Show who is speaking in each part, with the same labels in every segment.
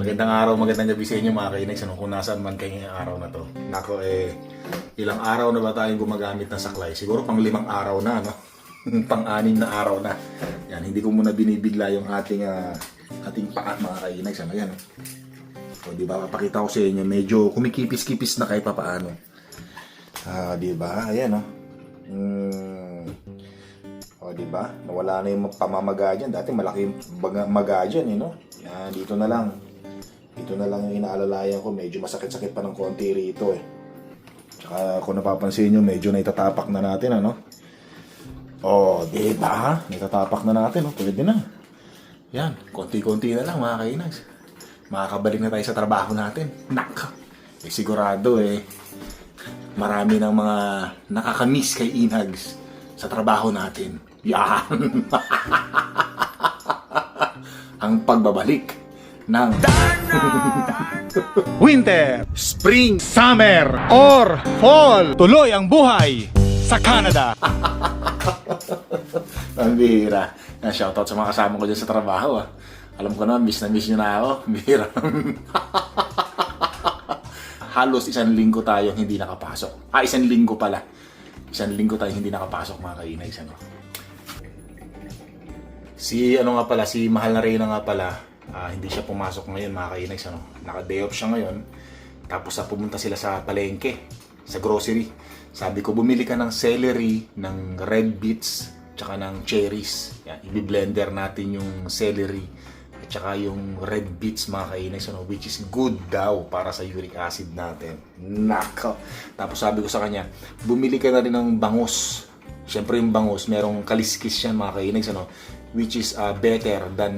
Speaker 1: Magandang araw, magandang gabi sa inyo mga kainags. Ano, kung nasaan man kayo ngayong araw na to. Nako eh, ilang araw na ba tayong gumagamit ng saklay? Siguro pang limang araw na, no? pang-anim na araw na. Yan, hindi ko muna binibigla yung ating ah, ating paa mga kainags. Ano yan? O, di ba? Papakita ko sa inyo, medyo kumikipis-kipis na kahit papaano. Ah, di ba? Ayan, no? Mm. O, di ba? Nawala na yung pamamaga dyan. Dati malaki yung maga dyan, eh, no? Yan, dito na lang. Dito na lang yung inaalalayan ko. Medyo masakit-sakit pa ng konti rito, eh. Tsaka kung napapansin nyo, medyo naitatapak na natin, ano? O, di ba? Naitatapak na natin, oh. Pwede na. Yan, konti-konti na lang, mga kainags. Makakabalik na tayo sa trabaho natin. Nak! Eh, sigurado, eh. Marami ng mga nakakamiss kay Inags sa trabaho natin. Yan! Ang pagbabalik ng
Speaker 2: winter, spring, summer, or fall. Tuloy ang buhay sa Canada.
Speaker 1: Ang bihira. Yan, shoutout sa mga kasama ko dyan sa trabaho. Ah. Alam ko na, miss na miss nyo na ako. Bihira. Halos isang linggo tayong hindi nakapasok. Ah, isang linggo pala. Isang linggo tayong hindi nakapasok mga kainay. Ano? Si ano nga pala, si Mahal na Reyna nga pala, ah, hindi siya pumasok ngayon mga kainay. Ano? Naka-day off siya ngayon. Tapos sa pumunta sila sa palengke, sa grocery. Sabi ko, bumili ka ng celery, ng red beets, tsaka ng cherries. Yan, i-blender natin yung celery at tsaka yung red beets mga kainay, ano, which is good daw para sa uric acid natin. Nako! Tapos sabi ko sa kanya, bumili ka na rin ng bangus. Siyempre yung bangus, merong kaliskis yan mga kainay, ano, which is uh, better than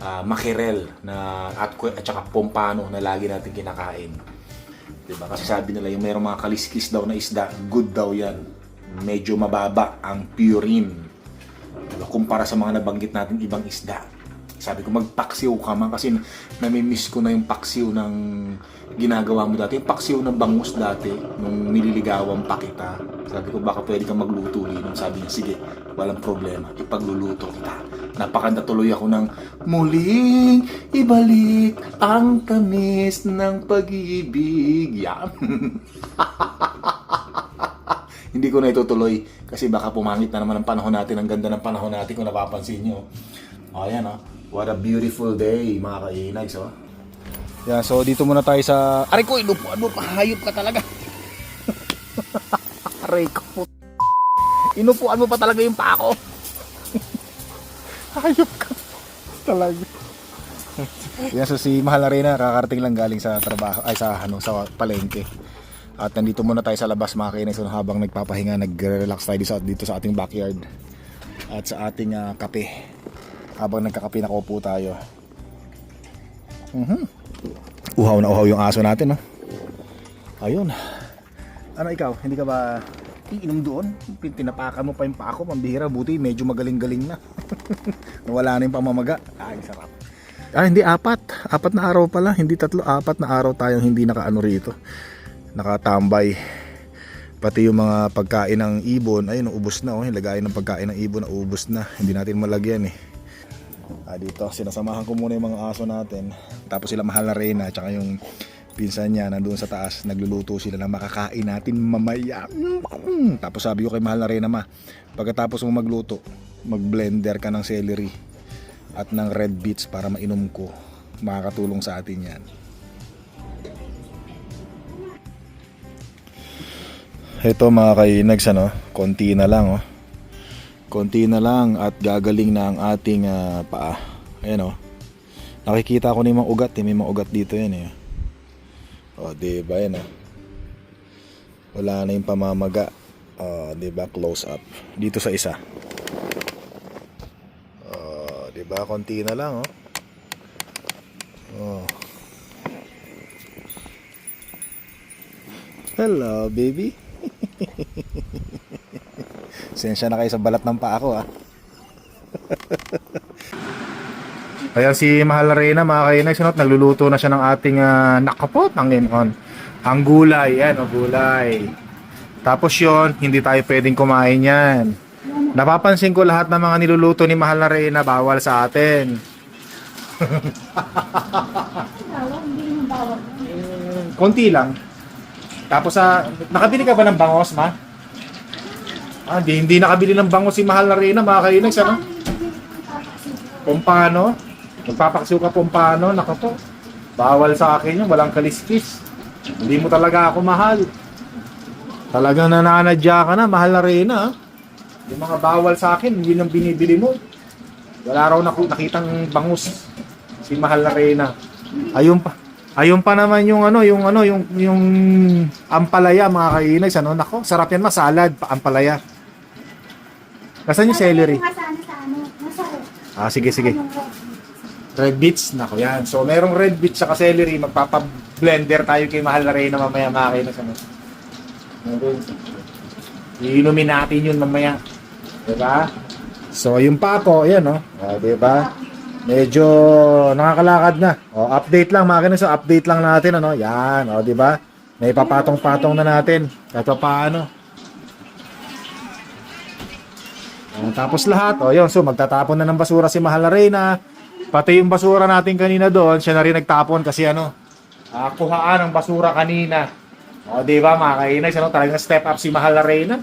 Speaker 1: uh, mackerel na, at, at tsaka pompano na lagi natin kinakain. Diba? Kasi sabi nila yung merong mga kaliskis daw na isda, good daw yan. Medyo mababa ang purine. Diba? Kumpara sa mga nabanggit natin ibang isda. Sabi ko magpaksiw ka man kasi namimiss ko na yung paksiw ng ginagawa mo dati. Yung paksiw ng bangus dati, nung nililigawan pa kita. Sabi ko baka pwede kang magluto Linong. Sabi niya, sige, walang problema. Ipagluluto kita. Napakanda tuloy ako ng muling ibalik ang tamis ng pag-ibig. Yan. Hindi ko na itutuloy kasi baka pumangit na naman ang panahon natin. Ang ganda ng panahon natin kung napapansin nyo. O, ayan o. What a beautiful day, mga kainags. Oh.
Speaker 2: Yeah, so dito muna tayo sa...
Speaker 1: Aray ko, inupuan mo, pahayop ka talaga. Aray ko. Inupuan mo pa talaga yung pako.
Speaker 2: Hayop ka talaga.
Speaker 1: Yan, so si Mahal na Reyna, kakarating lang galing sa trabaho, ay sa, ano, sa palengke. At nandito muna tayo sa labas mga kainags so, habang nagpapahinga, nag-relax tayo dito sa, ating backyard. At sa ating ah, kape. Habang nagkakape nakaupo tayo. Mhm. Uhaw na uhaw yung aso natin, no? Ayun. Ano ikaw, hindi ka ba iinom doon? Tinapakan mo pa yung pako, pambihira, buti medyo magaling-galing na. Nawala na yung pamamaga. Ay, sarap. Ah, hindi apat. Apat na araw pala, hindi tatlo, apat na araw tayong hindi nakaano rito. Nakatambay. Pati yung mga pagkain ng ibon, ayun, ubos na oh. Yung lagayan ng pagkain ng ibon, ubos na. Hindi natin malagyan eh. Ah, dito, sinasamahan ko muna yung mga aso natin. Tapos sila mahal na Reyna, tsaka yung pinsan niya nandun sa taas, nagluluto sila na makakain natin mamaya. Mm. Tapos sabi ko kay mahal na Reyna, ma, pagkatapos mo magluto, mag-blender ka ng celery at ng red beets para mainom ko. Makakatulong sa atin yan. Ito mga kainags, ano, konti na lang, oh. Konti na lang at gagaling na ang ating ah, paa. Ayan, oh. Nakikita ko na yung mga ugat, eh. may mga ugat dito yan, eh. O, di ba yan, oh. Wala na yung pamamaga. O, di ba, close up. Dito sa isa. O, di ba, konti na lang, oh. Oh. Hello, baby. Sensya na kayo sa balat ng paa ko ah. Ayan si Mahal na Reyna mga kainay sunod nagluluto na siya ng ating uh, nakapot ng Panginoon. Ang gulay, yan o gulay. Tapos yon hindi tayo pwedeng kumain yan. Napapansin ko lahat ng mga niluluto ni Mahal na Reyna bawal sa atin. Konti lang. Tapos sa nakabili ka ba ng bangos, ma? Ah, hindi, hindi nakabili ng bangos si Mahal na Reyna, mga kainags, ano? Pompano? Magpapaksiw ka pompano? Nako po. Bawal sa akin yun, walang kaliskis. Hindi mo talaga ako mahal. Talagang nananadya ka na, Mahal na Reyna, ah. Yung mga bawal sa akin, hindi nang binibili mo. Wala raw naku- nakitang bangus si Mahal na Reyna. Ayun pa. Ayun pa naman yung ano, yung ano, yung yung ampalaya mga kainags, ano? Nako, sarap yan masalad, pa ampalaya. Nasaan yung celery?
Speaker 3: Sa ano, nasa red.
Speaker 1: Ah, sige, sige.
Speaker 3: Red?
Speaker 1: Beets, nako yan. So, merong red beets sa celery, magpapa-blender tayo kay Mahal na Reyna mamaya mga kainags, ano? Iinumin natin yun mamaya. Diba? So, yung pako, ayan, no? Oh, diba? Medyo nakakalakad na. O, update lang, mga kinis. Update lang natin, ano? Yan, o, di ba? May papatong-patong na natin. Kahit pa paano. O, tapos lahat, o, yun. So, magtatapon na ng basura si Mahal na Reyna. Pati yung basura natin kanina doon, siya na rin nagtapon kasi ano, ah, kuhaan ng basura kanina. O, di ba, mga kainis, ano? Talagang step up si Mahal na Reyna.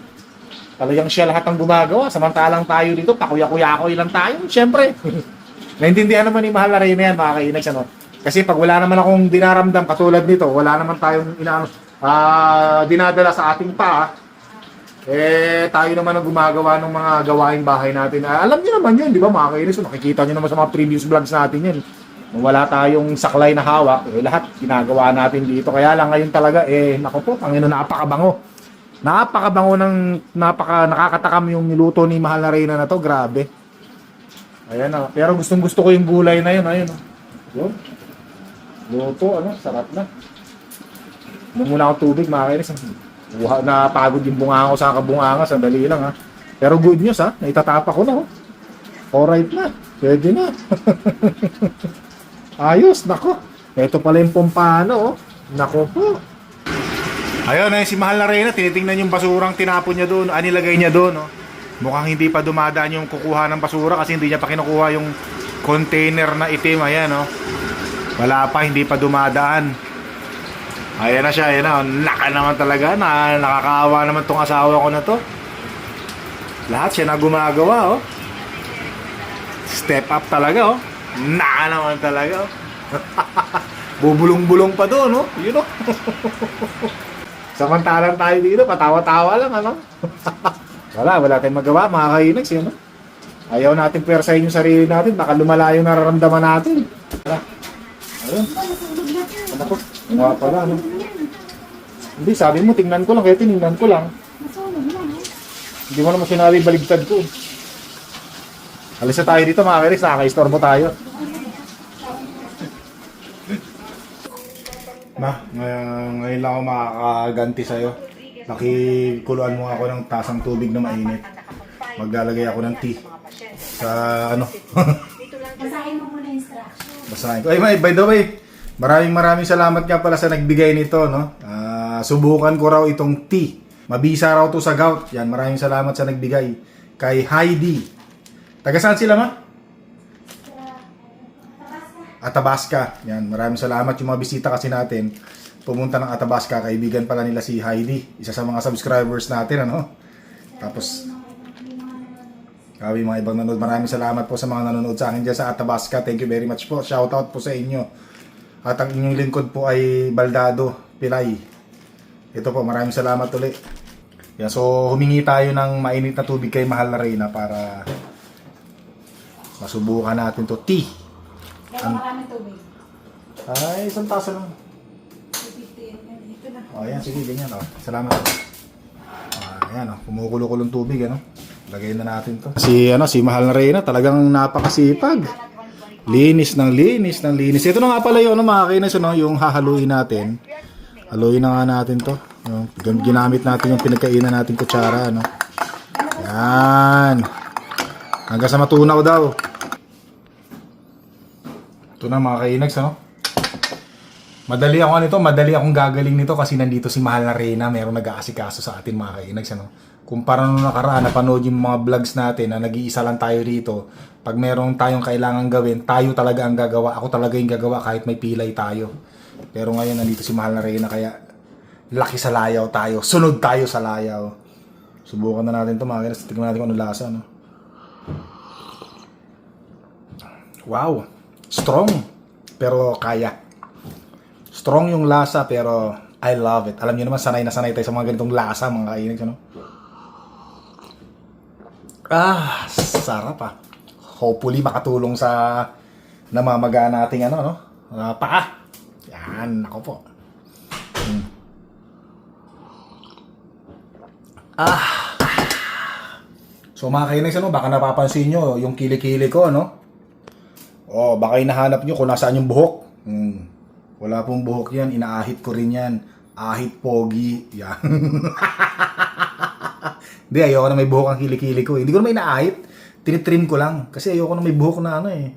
Speaker 1: Talagang siya lahat ang gumagawa. Samantalang tayo dito, pakuya-kuya-koy lang tayo. Siyempre. Naintindihan naman ni Mahal na rin yan, mga kainags, ano? Kasi pag wala naman akong dinaramdam katulad nito, wala naman tayong inaano, ah, dinadala sa ating pa, eh, tayo naman ang gumagawa ng mga gawaing bahay natin. Ah, alam niyo naman yun, di ba mga kainis? Nakikita niyo naman sa mga previous vlogs natin yun. Wala tayong saklay na hawak, eh, lahat ginagawa natin dito. Kaya lang ngayon talaga, eh, nako po, Panginoon, napakabango. Napakabango ng, napaka, nakakatakam yung niluto ni Mahal na Reyna na to, grabe. Ayan na. Pero gustong gusto ko yung gulay na yun. Ayun. oh. Yun. Luto, ano, sarap na. Muna ako tubig, mga kainis. Buha, napagod yung bunganga ko sa kabunganga. Sandali lang, ha. Pero good news, ha. Naitatapa ko na, oh. Alright na. Pwede na. Ayos, nako. Ito pala yung pompano, oh. Nako po. Ayun, eh, si Mahal na Reyna, tinitingnan yung basurang tinapon niya doon, anilagay niya doon, no? Mukhang hindi pa dumadaan yung kukuha ng basura kasi hindi niya pa kinukuha yung container na itim, ayan, no? Wala pa, hindi pa dumadaan. Ayan na siya, ayan na. Naka naman talaga, na, nakakaawa naman tong asawa ko na to. Lahat siya na gumagawa, oh. Step up talaga, oh. Naka naman talaga, oh. Bubulong-bulong pa doon, oh. Yun, oh. Samantalang tayo dito, patawa-tawa lang, ano? wala, wala tayong magawa, mga kainags, yun, no? Ayaw natin pwersahin yung sarili natin, baka lumala yung nararamdaman natin. Ayun, ano po? Nga pala, ano? Hindi, sabi mo, tingnan ko lang, kaya tinignan ko lang. Hindi mo naman sinabi, baligtad ko. Alis na tayo dito, mga kainags, nakaka-istorbo tayo. Ma, ngayon, ngayon lang ako makakaganti sa'yo. Nakikuluan mo ako ng tasang tubig na mainit. Maglalagay ako ng tea. Sa ano?
Speaker 3: Basahin mo muna yung instruction.
Speaker 1: Basahin ko. Ay, may, by the way, maraming maraming salamat nga pala sa nagbigay nito, no? Ah, subukan ko raw itong tea. Mabisa raw to sa gout. Yan, maraming salamat sa nagbigay. Kay Heidi. Taga saan sila, ma? Athabasca. Yan, maraming salamat yung mga bisita kasi natin. Pumunta ng Athabasca, kaibigan pala nila si Heidi. Isa sa mga subscribers natin, ano? Tapos, kami mga ibang nanonood. Maraming salamat po sa mga nanonood sa akin dyan sa Athabasca. Thank you very much po. Shout out po sa inyo. At ang inyong lingkod po ay Baldado Pilay. Ito po, maraming salamat ulit. Yan, so humingi tayo ng mainit na tubig kay Mahal na Reyna para masubukan natin to. Tea.
Speaker 3: Kaya marami tubig.
Speaker 1: Ay, isang taso lang.
Speaker 3: 250 ml. Ito na.
Speaker 1: O, ayan, sige, ganyan. O. Salamat. Ah, ayan, o. Kumukulo-kulong tubig, ano. Lagay na natin to. Si, ano, si Mahal na Reyna, talagang napakasipag. Linis ng linis ng linis. Ito na nga pala yung, ano, mga kainis, ano, yung hahaluin natin. Haluin na nga natin to. Yung, gin- ginamit natin yung pinagkainan natin kutsara, ano. Yan. Hanggang sa matunaw daw. Ito na mga kainags, ano.
Speaker 2: Madali ako nito, madali akong gagaling nito kasi nandito si Mahal na Reyna, merong nag-aasikaso sa atin mga kainags. Ano? Kumpara nung nakaraan, napanood yung mga vlogs natin na nag-iisa lang tayo dito. Pag merong tayong kailangan gawin, tayo talaga ang gagawa. Ako talaga yung gagawa kahit may pilay tayo. Pero ngayon, nandito si Mahal na Reyna, kaya laki sa layaw tayo. Sunod tayo sa layaw. Subukan na natin ito mga kainags. Tignan natin kung ano lasa. No? Wow! Strong! Pero kaya. Strong yung lasa pero I love it. Alam niyo naman, sanay na sanay tayo sa mga ganitong lasa, mga kainig. Ano? Ah, sarap ah. Hopefully makatulong sa namamaga nating ano, no? Uh, paa. Yan, ako po. Hmm. Ah. So mga kainig, ano, baka napapansin nyo yung kilikili ko, no? Oh, baka hinahanap nyo kung nasaan yung buhok. Hmm. Wala pong buhok yan. Inaahit ko rin yan. Ahit pogi. Yan. Hindi, ayoko na may buhok ang kilikili ko. eh. Hindi ko na may inaahit. Tinitrim ko lang. Kasi ayoko na may buhok na ano eh.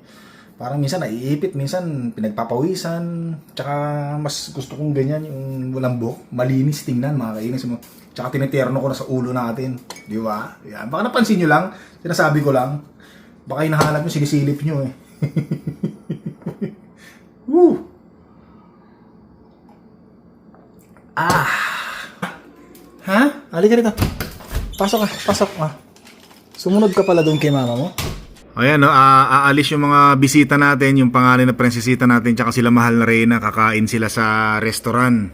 Speaker 2: Parang minsan naiipit, minsan pinagpapawisan. Tsaka mas gusto kong ganyan yung walang buhok. Malinis tingnan mga kainis mo. Tsaka tiniterno ko na sa ulo natin. Di ba? Yan. Baka napansin nyo lang. Sinasabi ko lang. Baka hinahanap nyo, sinisilip nyo eh. Woo! Ah! Ha? Halika rito. Pasok ka, pasok ka. Sumunod ka pala doon kay mama mo?
Speaker 1: Ayan, no, aalis yung mga bisita natin, yung pangalan na prinsesita natin, tsaka sila mahal na Reyna, kakain sila sa restaurant.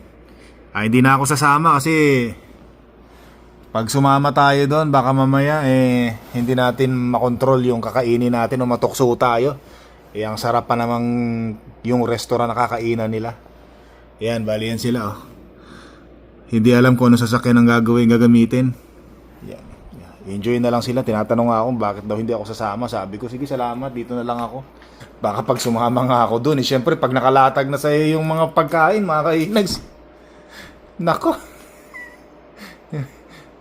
Speaker 1: Ah, hindi na ako sasama kasi pag sumama tayo doon, baka mamaya eh hindi natin makontrol yung kakainin natin o matukso tayo. Eh, ang sarap pa namang yung restaurant na kakainan nila. Ayan, bali yan sila oh. Hindi alam kung ano sasakyan ang gagawin, gagamitin. Yan. Enjoy na lang sila. Tinatanong ako bakit daw hindi ako sasama. Sabi ko, sige salamat, dito na lang ako. Baka pag sumama nga ako doon, eh, syempre pag nakalatag na sa yung mga pagkain, mga kainags. Nako.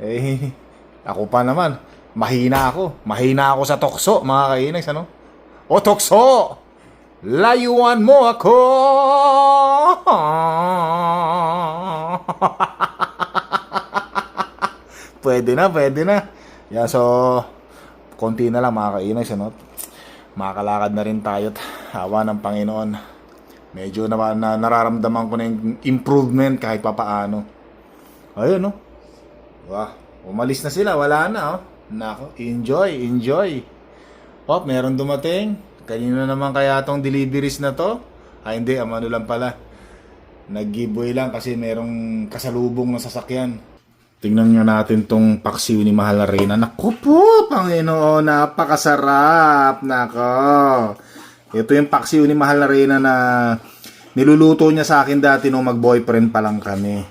Speaker 1: eh, ako pa naman. Mahina ako. Mahina ako sa tokso, mga kainags, ano? O tokso! Layuan mo ako! pwede na, pwede na. Yeah, so, konti na lang mga kainis, ano? Makakalakad na rin tayo at hawa ng Panginoon. Medyo na, na nararamdaman ko na yung improvement kahit papaano. Ayun, no? Wah, umalis na sila, wala na, oh. Nako, enjoy, enjoy. Oh, meron dumating. Kanino naman kaya tong deliveries na to? Ah, hindi, ang ano lang pala. Nag-giveaway lang kasi merong kasalubong na sasakyan. Tingnan nga natin tong paksiw ni Mahal na Reyna. Naku po, Panginoon, napakasarap. Nako. Ito yung paksiw ni Mahal na Reyna na niluluto niya sa akin dati nung mag-boyfriend pa lang kami.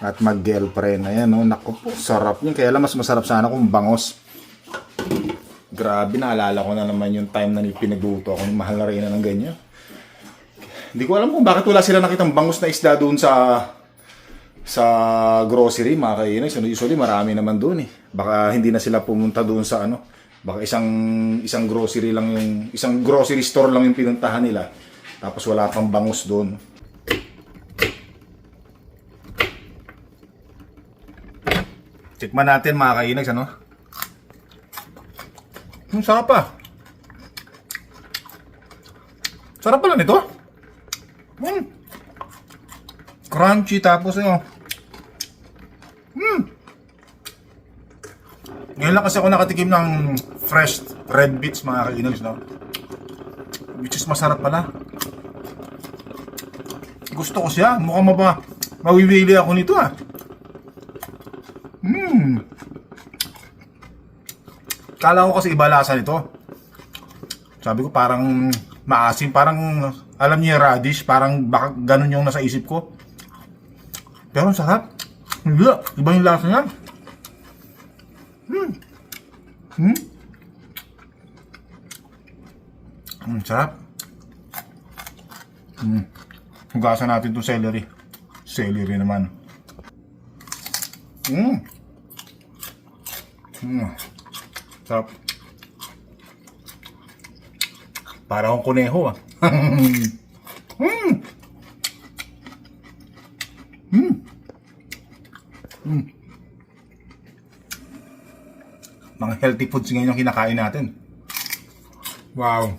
Speaker 1: At mag-girlfriend. Ayan, no? Naku po, sarap yun. Kaya lang mas masarap sana kung bangos. Grabe, naalala ko na naman yung time na pinagluto ako ni Mahal na Reyna ng ganyan. Hindi ko alam kung bakit wala sila nakitang bangus na isda doon sa sa grocery, mga kainis. Ano, usually marami naman doon eh. Baka hindi na sila pumunta doon sa ano. Baka isang isang grocery lang yung isang grocery store lang yung pinuntahan nila. Tapos wala pang bangus doon. Tikman natin mga kainags, ano? Hmm, sarap pa. Sarap pala nito. Hmm. Crunchy tapos ano. Hmm. Ngayon lang kasi ako nakatikim ng fresh red beets mga kainags, no? Which is masarap pala. Gusto ko siya. Mukhang maba. Mawiwili ako nito ah. Hmm. Kala ko kasi iba lasa nito. Sabi ko parang maasim, parang alam niyo radish, parang baka ganun yung nasa isip ko. Pero ang sarap. Iba yung lasa niya. Hmm. Hmm. Hmm, sarap. Hmm. Hugasan natin itong celery. Celery naman. Hmm. Hmm. Sarap. Para akong kuneho ah. hmm. Healthy foods ngayon yung kinakain natin. Wow.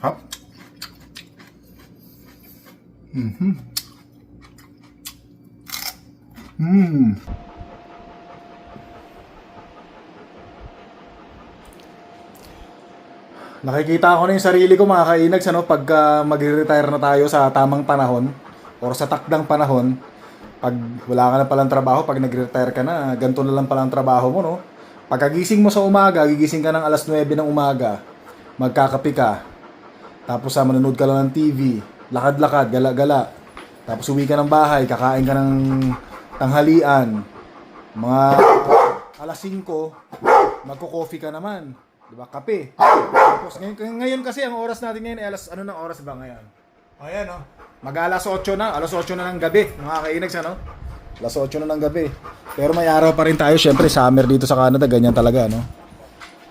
Speaker 1: Hap. Mhm. Mm. Nakikita ko na yung sarili ko mga kainags ano, pagka magre-retire na tayo sa tamang panahon or sa takdang panahon, pag wala ka na palang trabaho, pag nag-retire ka na, ganito na lang palang trabaho mo, no? Pagkagising mo sa umaga, gigising ka ng alas 9 ng umaga, magkakapi ka, tapos sa manonood ka lang ng TV, lakad-lakad, gala-gala, tapos uwi ka ng bahay, kakain ka ng tanghalian, mga alas 5, magko-coffee ka naman, di ba? Kape. Tapos ngayon, ngayon kasi ang oras natin ngayon, ay alas, ano na oras ba ngayon? Ayan, oh. Mag alas 8 na, alas 8 na ng gabi, mga kainags, ano? Alas 8 na ng gabi. Pero may araw pa rin tayo, syempre summer dito sa Canada, ganyan talaga, no?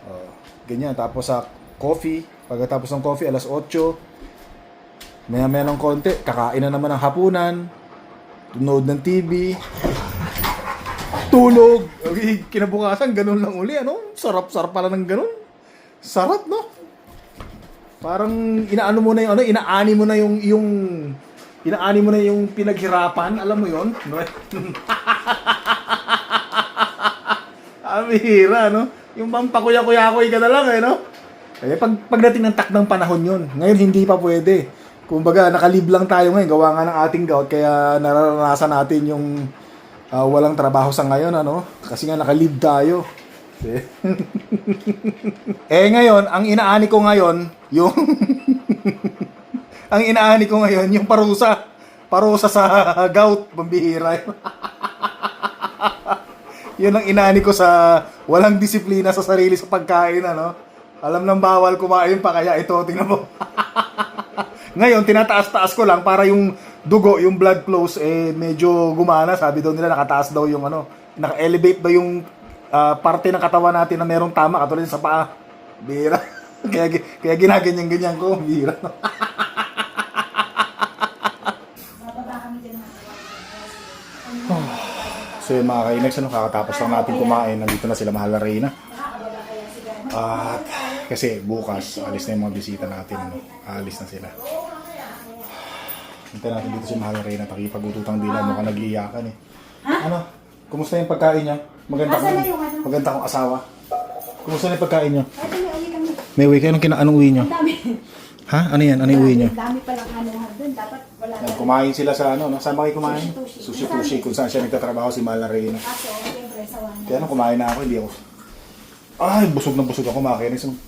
Speaker 1: Oh, ganyan, tapos sa coffee, pagkatapos ng coffee, alas 8, maya maya ng konti, kakain na naman ng hapunan, tunod ng TV, tulog, okay, kinabukasan, ganun lang uli, ano? Sarap-sarap pala ng ganun. Sarap, no? Parang inaano mo na yung ano, inaani mo na yung yung inaani mo na yung pinaghirapan, alam mo 'yon? No? Amira, no? Yung bang pakuya-kuya-kuy ka na lang, eh, no? Kaya pag, pagdating ng takdang panahon yun, ngayon hindi pa pwede. Kumbaga, nakalib lang tayo ngayon, gawa nga ng ating gout, kaya nararanasan natin yung ah, walang trabaho sa ngayon, ano? Kasi nga nakalib tayo. eh ngayon, ang inaani ko ngayon, yung ang inaani ko ngayon, yung parusa. Parusa sa gout, pambihira. yun ang inaani ko sa walang disiplina sa sarili sa pagkain, ano? Alam ng bawal kumain pa, kaya ito, tingnan mo. Ngayon, tinataas-taas ko lang para yung dugo, yung blood flows, eh, medyo gumana. Sabi daw nila, nakataas daw yung ano, naka-elevate daw yung ah, parte ng katawan natin na merong tama, katulad sa paa. Bira. kaya, kaya ginaganyan-ganyan ko, bira.
Speaker 3: Mababa kami din ng
Speaker 1: So yun mga kainags, ano, kakatapos lang natin kumain. Nandito na sila mahal na Reyna. At kasi bukas, alis na yung mga bisita natin. Ano, aalis na sila. Hintayin natin dito si mahal na Reyna. Pakipag-ututang din na mukhang nag-iiyakan eh. Ano? Kumusta yung pagkain niya? Maganda kong, maganda kong asawa. Kumusta na yung pagkain
Speaker 3: kami.
Speaker 1: May uwi kayo. Anong, kina- anong uwi niyo?
Speaker 3: Ang dami.
Speaker 1: Ha? Ano yan? Ano yung uwi niyo?
Speaker 3: Ang dami palang ano doon. Dapat wala na.
Speaker 1: kumain sila sa ano, no? saan ba kayo kumain?
Speaker 3: Sushi-tushi.
Speaker 1: Sushi-tushi, kung saan siya nagtatrabaho si Mahal na Reyna.
Speaker 3: Kaso, siyempre, sawa na.
Speaker 1: Kaya ano, kumain na ako, hindi ako. Ay, busog na busog ako, makinis. Ang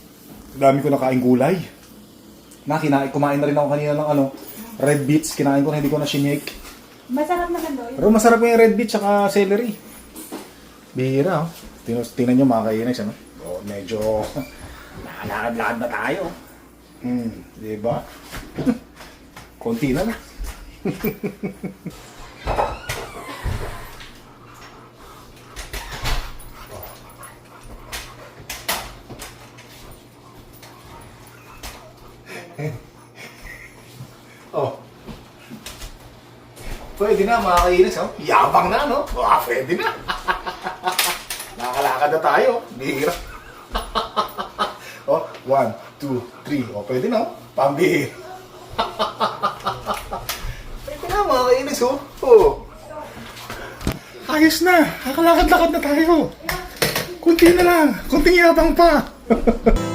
Speaker 1: dami ko nakain gulay. Na, kinain, kumain na rin ako kanina ng ano, red beets. Kinain ko na, hindi ko na shinake.
Speaker 3: Masarap naman doon.
Speaker 1: Pero masarap yung red beets saka celery. Bihira, oh. Tinos, tingnan nyo mga kainis, ano? Oh, medyo nakalakad-lakad na tayo. Hmm, di ba? Konti na lang. oh. Pwede na mga kainis, oh. Yabang na, no? Ah, pwede na. Nakakalakad na tayo. Bihira. oh, one, two, three. Oh, pwede na, oh. Pambihira. pwede na, mga kainis, oh. Oh. Ayos na. Kakalakad-lakad na tayo. Kunti na lang. Kunting yabang pa.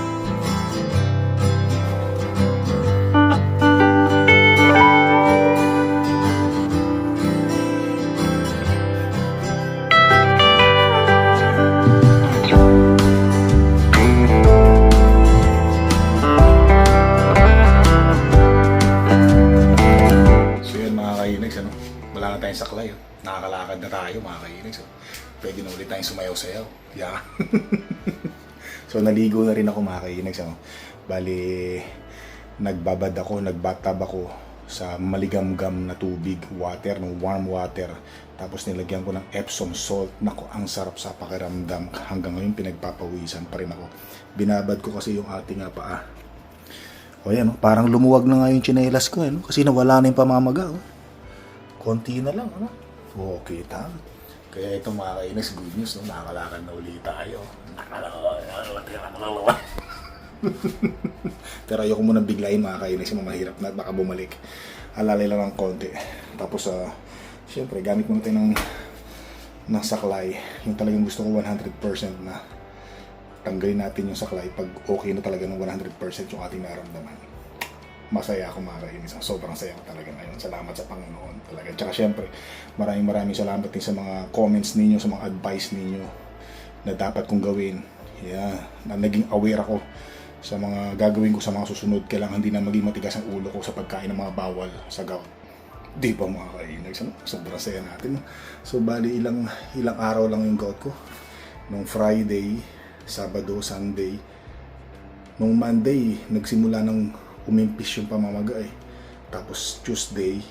Speaker 1: sumayaw-sayaw. Yeah. so naligo na rin ako mga kainags. Ano? Bali, nagbabad ako, nagbatab ako sa maligamgam na tubig, water, no warm water. Tapos nilagyan ko ng Epsom salt. Nako, ang sarap sa pakiramdam. Hanggang ngayon pinagpapawisan pa rin ako. Binabad ko kasi yung ating ah, paa. O yan, parang lumuwag na nga yung tsinelas ko, eh, no? kasi nawala na yung pamamaga. Oh. Konti na lang, ano? Okay, ta. Kaya ito mga kainis, good news, no? nakakalakad na ulit tayo. Pero ayoko muna biglayin mga kainis, yung mahirap na at baka bumalik. Alalay lang ng konti. Tapos, ah, syempre, gamit muna tayo ng, ng saklay. Yung talagang gusto ko 100% na tanggalin natin yung saklay pag okay na talaga ng 100% yung ating naramdaman masaya ako mga kainis. Sobrang saya ko talaga ngayon. Salamat sa Panginoon talaga. Tsaka syempre, maraming maraming salamat din sa mga comments ninyo, sa mga advice ninyo na dapat kong gawin. Yeah, na naging aware ako sa mga gagawin ko sa mga susunod. Kailangan hindi na maging matigas ang ulo ko sa pagkain ng mga bawal sa gout. Di ba mga kainis? Ano? Sobrang saya natin. So bali ilang, ilang araw lang yung gout ko. Nung Friday, Sabado, Sunday, nung Monday, nagsimula ng umimpis yung pamamaga eh. Tapos Tuesday,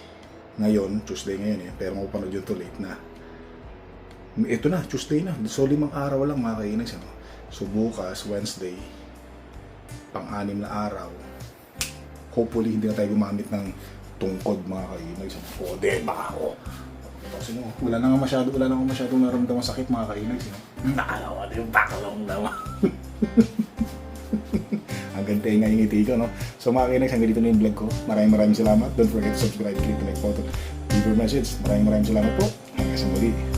Speaker 1: ngayon, Tuesday ngayon eh, pero mapapanood yun too late na. Ito na, Tuesday na. So limang araw lang mga kainis. Ano? So bukas, Wednesday, pang-anim na araw, hopefully hindi na tayo gumamit ng tungkod mga kainis. O, de, baka ako. Kasi no, wala na nga masyado, wala na nga masyadong naramdaman sakit mga kainis. No? Nakalawa yung bakalong naman. hanggang tayo nga yung ngiti ko, no? So mga kinags, hanggang dito na yung vlog ko. Maraming maraming salamat. Don't forget to subscribe, click the like button, leave your message. Maraming maraming salamat po. Hanggang sa muli.